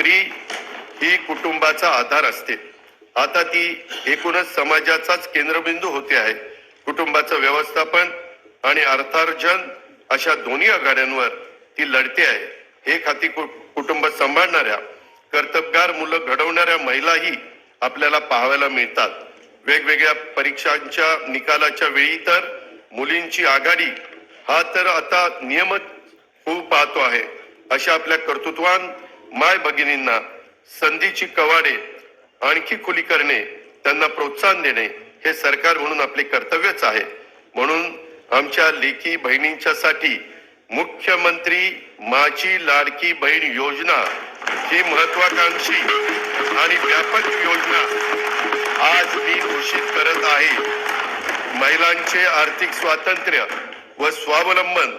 स्त्री ही कुटुंबाचा आधार असते. आता ती एकूणच समाजाचाच केंद्रबिंदू होते आहे. कुटुंबाचं व्यवस्थापन आणि अर्थार्जन अशा दोन्ही आघाड्यांवर ती लढते आहे. हे खाती कुटुंब सांभाळणाऱ्या कर्तबगार मुलं घडवणाऱ्या महिलाही आपल्याला पाहायला मिळतात. वेगवेगळ्या परीक्षांच्या निकालाच्या वेळी तर मुलींची आघाडी हा तर आता नियमित होऊ पाहतो आहे. अशा आपल्या कर्तृत्वान माय भगिनींना संधीची कवाडे आणखी खुली करणे त्यांना प्रोत्साहन देणे हे सरकार म्हणून आपले कर्तव्यच आहे. म्हणून आमच्या लेखी बहिणींच्यासाठी मुख्यमंत्री माझी लाडकी बहीण योजना ही महत्वाकांक्षी आणि व्यापक योजना आज मी घोषित करत आहे. महिलांचे आर्थिक स्वातंत्र्य व स्वावलंबन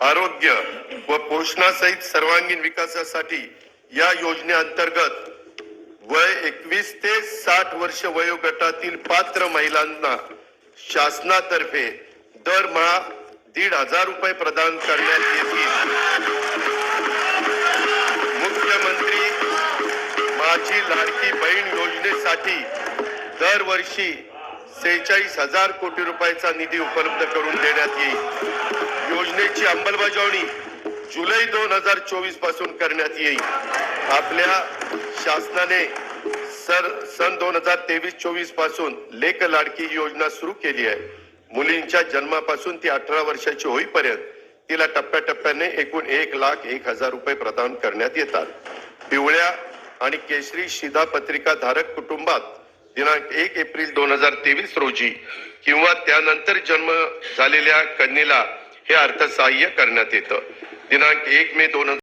आरोग्य व पोषणासहित सर्वांगीण विकासासाठी या योजनेअंतर्गत वय एकवीस ते साठ वर्ष वयोगटातील पात्र महिलांना शासनातर्फे दरमहा दीड हजार रुपये प्रदान करण्यात येतील. मुख्यमंत्री माझी लाडकी बहीण योजनेसाठी दरवर्षी सेहेचाळीस हजार कोटी रुपयाचा निधी उपलब्ध करून देण्यात येईल. योजनेची अंमलबजावणी जुलै दोन हजार चोवीसपासून करण्यात येईल. आपल्या शासनाने सर सन दोन हजार तेवीस चोवीसपासून लेख लाडकी योजना सुरू केली आहे. मुलींच्या जन्मापासून ती अठरा वर्षाची होईपर्यंत तिला टप्प्याटप्प्याने एकूण एक लाख एक हजार रुपये प्रदान करण्यात येतात. पिवळ्या आणि केशरी शिधा पत्रिका धारक कुटुंबात दिनांक एक एप्रिल दोन हजार तेवीस रोजी किंवा त्यानंतर जन्म झालेल्या कन्येला हे अर्थसहाय्य करण्यात येतं. दिनांक एक मे दोन